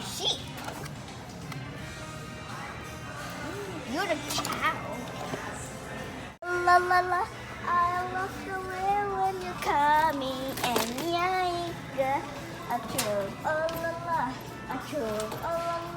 Sheep. You're a cow. La la la. I love the way when you call me and yeah, a true. Oh la la. A true. Oh la la.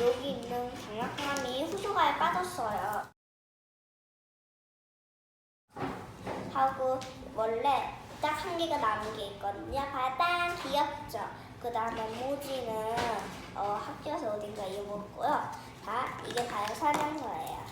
여기 있는 장난감이 후조가에 빠졌어요. 하고 원래 딱 한 개가 남은 게 있거든요. 바단 귀엽죠. 그 다음에 모지는 어, 학교에서 어딘가 입었고요. 자, 이게 바로 설명서예요.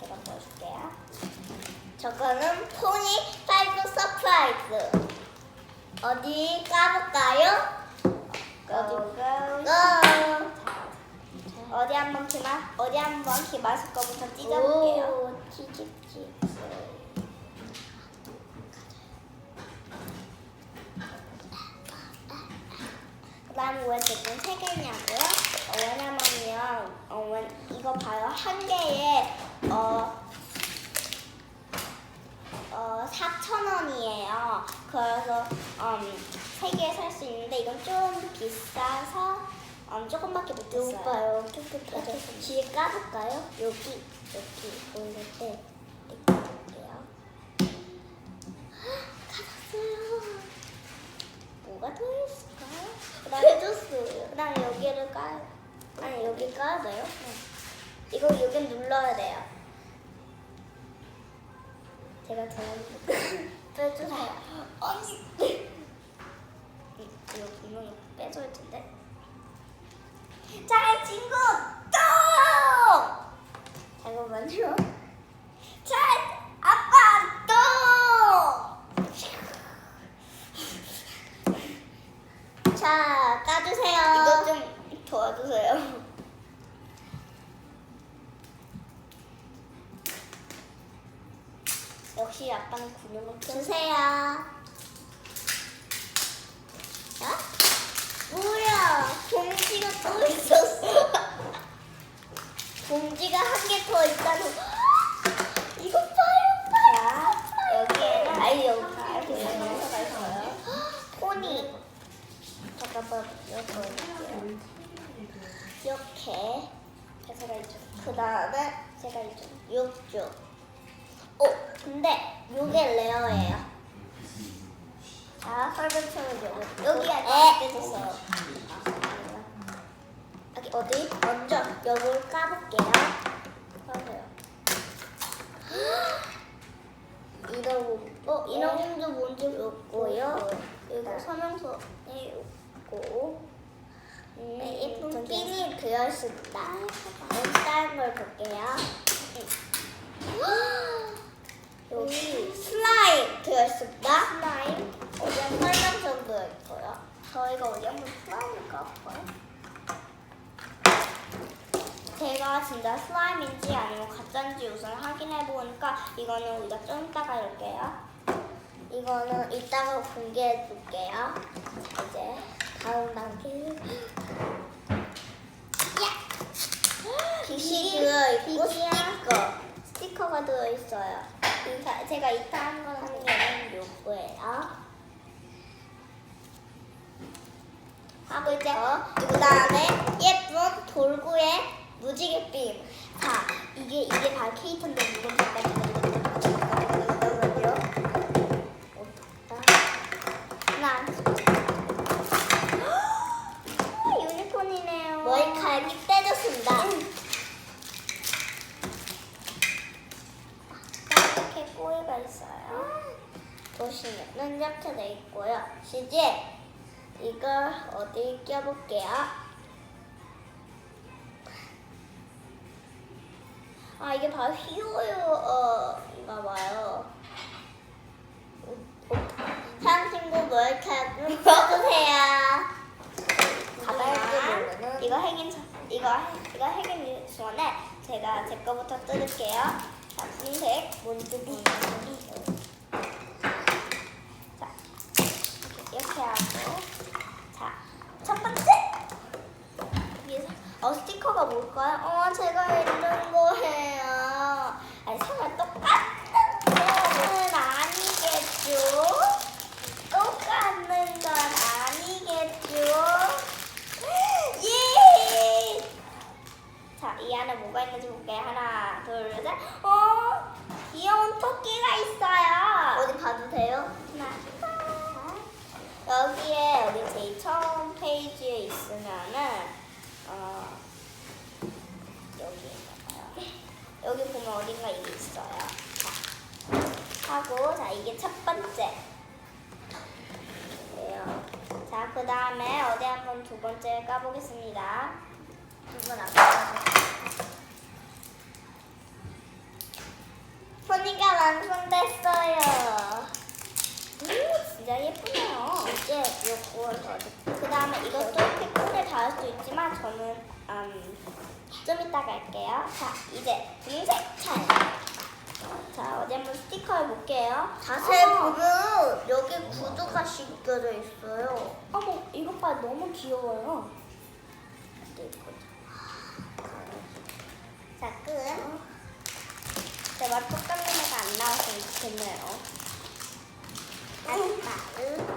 제가 보여줄게요. 저거는 포니 파이브 서프라이즈. 어디 까볼까요? 어디 고! 어디 한번 기마 어디 한번 기마스 거부터 찢어볼게요. 찢찢찢. 그다음 왜 지금 세 개냐고요? 어, 왜냐면요, 어, 왜- 이거 봐요 한 개에 어, 어 4천 원이에요. 그래서 음, 세 개 살 수 있는데 이건 좀 비싸서 음, 조금밖에 못 줬어요. 오빠요, 깨끗하게. 뒤에 까볼까요? 여기 여기 보이는 때 이렇게 볼게요. 가졌어요. 뭐가 더 있을까요? 그다음에 해줬어요. 그다음에 여기를 까 아니 여기 까야 돼요? 네. 이거 여기 눌러야 돼요. 제가 전화를 빼주세요. 언니. 이- 이거 분명히 빼줘야 텐데. 자 친구 또. 잠깐만요. 자 아빠 또. 자, 까주세요. 이거 좀 도와주세요. 역시 아빠는 군용을 주세요. 자, 뭐야? 봉지가 또 있었어. 봉지가 한 개 더 있다는. 이거 봐요, 봐요. 자, 여기에는 아니 여기 이렇게 설명서가 있어요. 포니. 잠깐만 이렇게 올릴게요. 이렇게 해서가 있죠. 그 다음에 제가 있죠. 육주. 어, 근데 요게 레어예요. 자, 설명서는 요거. 여기 아까 빼줬어요. 여기 어디? 먼저 요걸 까볼게요. 까세요. 인어공, 어, 인어공주 먼저 요거요. 그리고 서명서에 요거. 음, 예쁜 핀이 그렸습니다. 다른 걸 볼게요. 여기 슬라임 들어있습니다. 슬라임. 한번 설명서 들어있고요. 저희가 어디 한번 슬라임을 까볼까요? 제가 진짜 슬라임인지 아니면 가짜인지 우선 확인해 보니까 이거는 우리가 좀 이따가 할게요. 이거는 이따가 공개해 줄게요. 이제 다음 단계. 야! 빛이 들어있고 스티커. 스티커가 들어있어요. 제가 이따 한 거는 얘는 요거예요. 하고 이제 그 다음에 예쁜 돌구의 무지개 빔. 자, 이게 이게 다 이건 잠깐 잠깐만요. 하나, 보시면은 이렇게 돼 있고요. 이제 이걸 어디 껴볼게요. 아 이게 바로 히어로인가 봐요. 사람 친구 써주세요. 가발끈 이거 전- 이거 이거 해긴 전에 제가 제 거부터 뜯을게요. 자 분색 문두비 이렇게 하고 자 첫 번째 위에서 어 스티커가 뭘까요? 어 제가 읽는 거예요. 아니 설마 똑같은 거는 아니겠죠? 똑같은 건 아니겠죠? 예! 자, 이 안에 뭐가 있는지 볼게요. 하나, 둘, 셋. 어, 귀여운 토끼가 있어요. 어디 봐도 돼요? 하나, 여기에 여기 제일 처음 페이지에 있으면은 어 여기 있나봐요. 여기 보면 어딘가 이게 있어요. 자, 하고 자 이게 첫 번째. 예요. 자, 그 다음에 어디 한번 두 번째 까보겠습니다. 두번 아까 포니가 완성됐어요. 오, 진짜 예쁘네요. 이제 요거 그 다음에 이것도 끈을 닿을 수 있지만 저는 음, 좀 이따가 할게요. 자, 이제 분색 찰. 자, 어디 한번 스티커를 볼게요. 자세히 어머. 보면 여기 구두가 씻겨져 있어요. 어머, 이것 봐 너무 귀여워요. 네, 자, 끈. 제발 똑같은 애가 안 나왔으면 좋겠네요. 마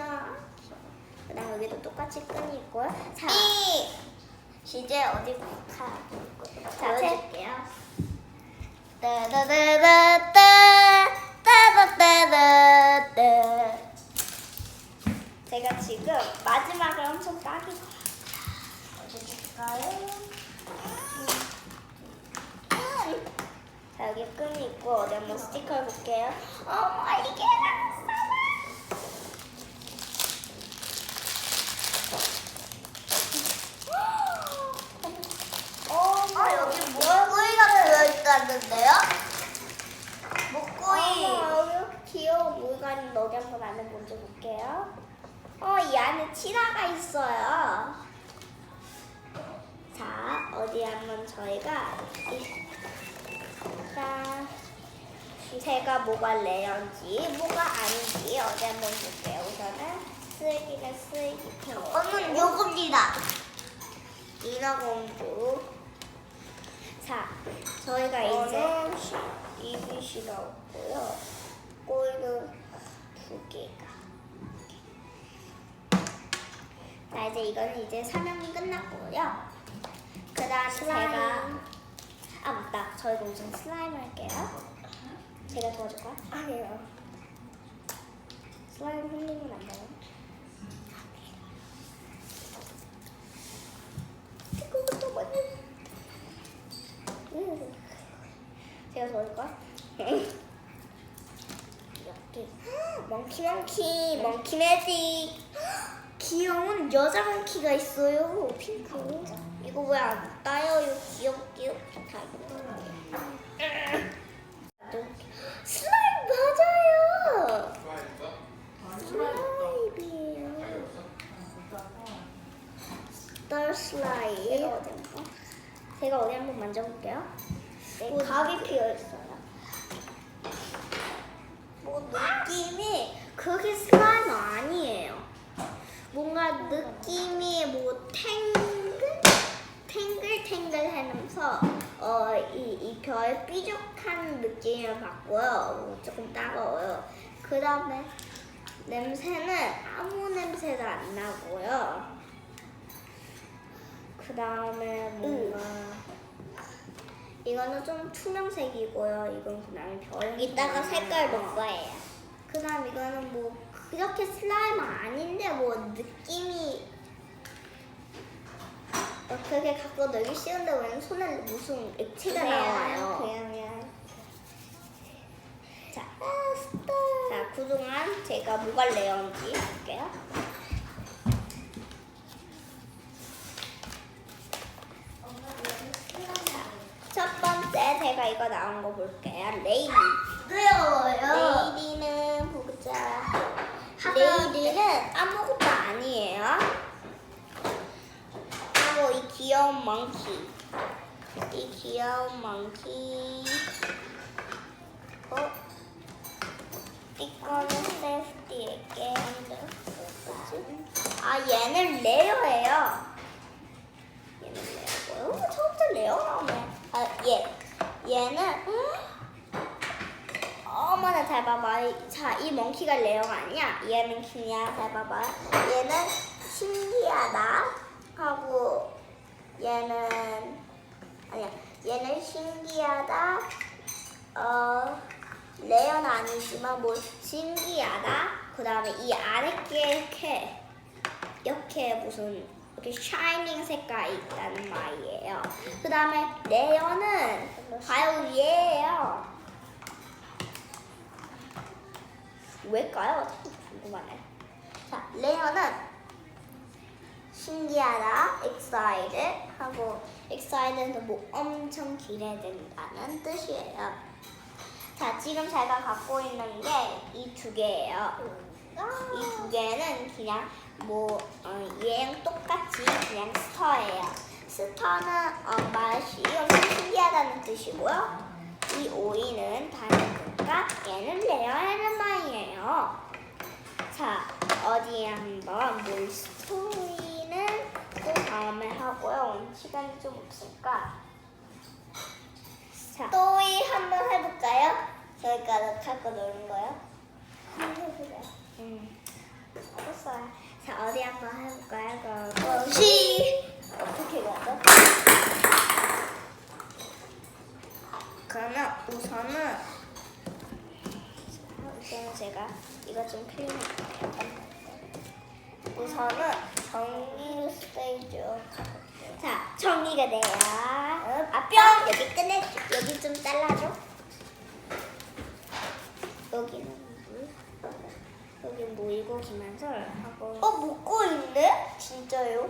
귀엽죠? 그 다음 여기도 똑같이 끈이 있고요. 자, 이제 어디 가? 자, 보여줄게요. 따다다다다 따다다다다 제가 지금 마지막을 엄청 까기 어디 줄까요? 자 여기 끈이 있고 어디 한번 스티커를 볼게요. 어머 이게 랑싸다. 어, 아 여기 목구이가 들어있다는데요? 목구이. 어머, 여기 귀여운 물건이 여기 한번 안에 먼저 볼게요. 어, 이 안에 티라가 있어요. 자, 어디 한번 저희가 이- 자, 제가 뭐가 레어인지 뭐가 아닌지 어디 한번 볼게요. 우선은 쓰레기는 쓰레기 저는 요겁니다. 인어공주. 자, 저희가 이제 이빗이 나왔고요. 꼬리는 두 개가. 자, 이제 이거는 이제 사명이 끝났고요. 그 다음에 슬라임. 제가 아 맞다. 저희가 우선 슬라임 할게요. 제가 도와줄까요? 아니에요. 슬라임 흘리면 안 돼요. 그것도 뭐냐? 음. 제가 도와줄까? 이렇게 멍키 멍키 멍키 매직 귀여운 여자 멍키가 있어요. 핑크 이거 왜 안 따요? 이거 귀엽게 다 슬라임 맞아요. 슬라임이에요. 스타 슬라임. 제가 어디 한번 제가 어디 한번 만져볼게요. 네, 각이 피어 있어요. 뭐 느낌이 그게 슬라임 아니에요 뭔가 느낌이 뭐 탱글 탱글탱글 하면서 어이이 별 삐죽한 느낌을 받고요 어, 조금 따가워요 그 다음에 냄새는 아무 냄새가 안 나고요 그 다음에 뭔가 이거는 좀 투명색이고요. 이건 그 다음에 별. 이따가 색깔 넣을 거예요. 그 다음 이거는 뭐 그렇게 슬라임 아닌데 뭐 느낌이 어, 그렇게 갖고 놀기 쉬운데 왜 손에 무슨 액체가 나와요? 그냥 자, 자 그동안 제가 뭐가 레어인지 볼게요. 자, 첫 번째 제가 이거 나온 거 볼게요. 레이디. 레이디는 보자. 레이디는 아무것도 아니에요. 하고 이 귀여운 멍키. 이 귀여운 멍키. 어? 이거는 세프티에게 아 얘는 레어예요. 얘는 레어고요. 오, 처음부터 레어 나오네. 아 얘. 얘는 어머나 잘 봐봐. 자, 이 몽키가 레어가 아니야. 얘는 그냥 잘 봐봐. 얘는 신기하다 하고 얘는 아니야. 얘는 신기하다. 어 레어는 아니지만 뭐 신기하다. 그 다음에 이 아래 게 이렇게 이렇게 무슨 이렇게 샤이닝 색깔이 있다는 말이에요. 그 다음에 레어는 바로 얘예요. 왜일까요? 참 궁금하네. 자, 레어는 신기하다, excited 하고 excited은 뭐 엄청 기대된다는 뜻이에요. 자, 지금 제가 갖고 있는 게 이 두 개예요. 이 두 개는 그냥 뭐 어, 얘랑 똑같이 그냥 스터예요. 스터는 어, 맛이 엄청 신기하다는 뜻이고요. 이 오이는 다르니까 얘는 레어라는 말이에요. 자, 어디 한번 물 스토리는 또 다음에 하고요. 오늘 시간이 좀 없으니까. 자, 또이 한번 해볼까요? 저희가 갖고 노는 거요? 한번 해보자. 음, 알았어요. 자, 어디 한번 해볼까요? 그럼 시. 어떻게 가죠? 그러면 우선은 자, 우선은 제가 이거 좀 클린할게요. 우선은 정리 스테이지. 자, 정리가 돼요. 아, 뿅! 여기 끝내, 여기 좀 잘라줘. 여기는 물, 여기 모 이고 김한솔 하고. 어 묶고 있네? 진짜요?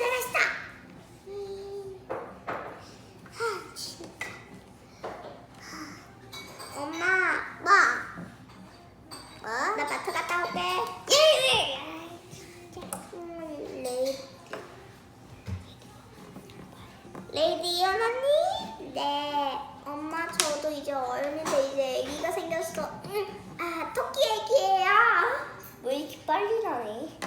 추우니까 안 들어갔어. 하, 진짜. 하. 엄마, 뭐? 어? 나 마트 갔다 올게. 예. 아이, 진짜. 음, 레이디. 레이디 언니? 네. 엄마 저도 이제 어른인데 이제 아기가 생겼어. 음, 아 토끼 애기예요. 왜 이렇게 빨리 나네?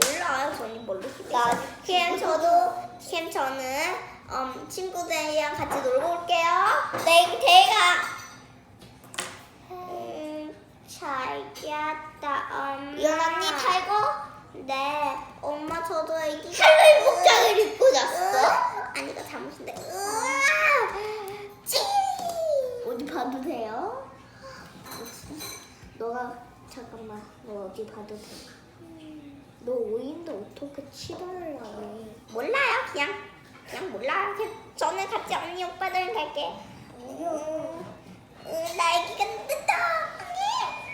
몰라. 저는 뭘로 나 그냥 저도 그냥 저는 음, 친구들이랑 같이 놀고 올게요. 네, 대가. 음, 잘 잤다. 엄마. 이건 언니 탈고? 네. 엄마 저도 애기. 할로윈 복장을 입고 잤어? 아니 이거 잠옷인데. 찌! 어디 봐도 돼요? 너가 잠깐만 너 어디 봐도 돼. 너 오인데 어떻게 하니? 몰라요 그냥 그냥 몰라요. 그냥 저는 같이 언니 오빠들 갈게. 나 애기가 늦다.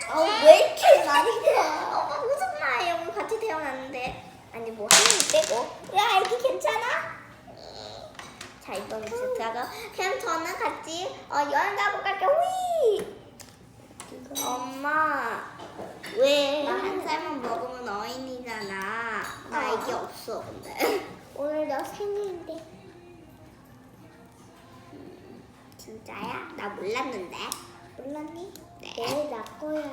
아왜 이렇게 많이 가? 엄마 무슨 말이에요? 같이 태어났는데 아니 뭐한명 빼고. 야 애기 괜찮아? 자 이번 이제 들어가. 그럼 저는 같이 어, 여행 가고 갈게요. 위. 엄마 왜? 나한 살만 먹으면 어인이잖아. 나 어. 애기 없어 근데. 오늘 너 생일인데. 진짜야? 나 몰랐는데. 몰랐니? 네. 내일 나 거야.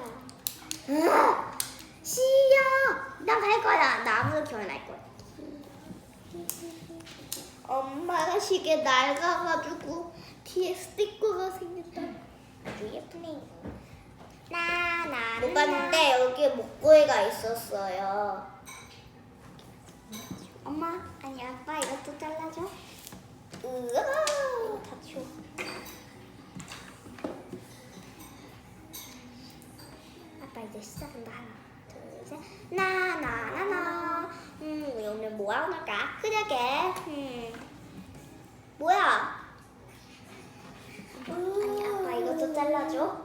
싫어. 나갈 거야. 나 아무도 기억이 날 거야. 엄마가 시계 낡아가지고 뒤에 스티커가 생겼다. 아주 예쁘네. 나나 못 봤는데 여기에 목걸이가 있었어요. 엄마 아니 아빠 이것도 잘라줘. 으아 다 치워. 아빠 이제 시작한다. 하나 둘셋. 나나나나. 음 우리 오늘 뭐 하고 놀까 그러게. 음. 뭐야? 아니 아빠 이것도 잘라줘.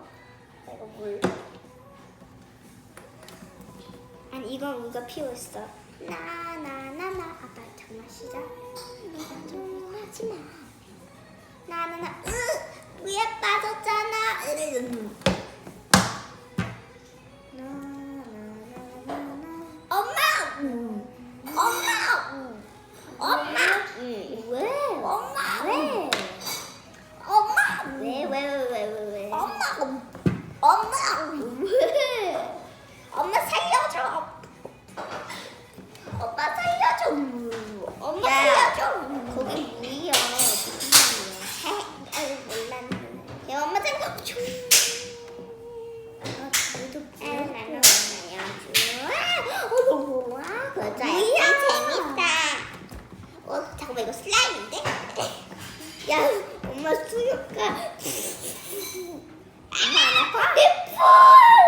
이거 물. 아니 이건 우리가 피웠어. 나나나나. 아빠 정말 시작. 좀 하지마 나나나 으 위에 빠졌잖아 으 엄마! 엄마! 엄마! 왜? 엄마! 왜? 엄마! 왜, 왜, 왜, 왜, 왜, 왜? 엄마! 엄마! 야, 엄마 수육가. 엄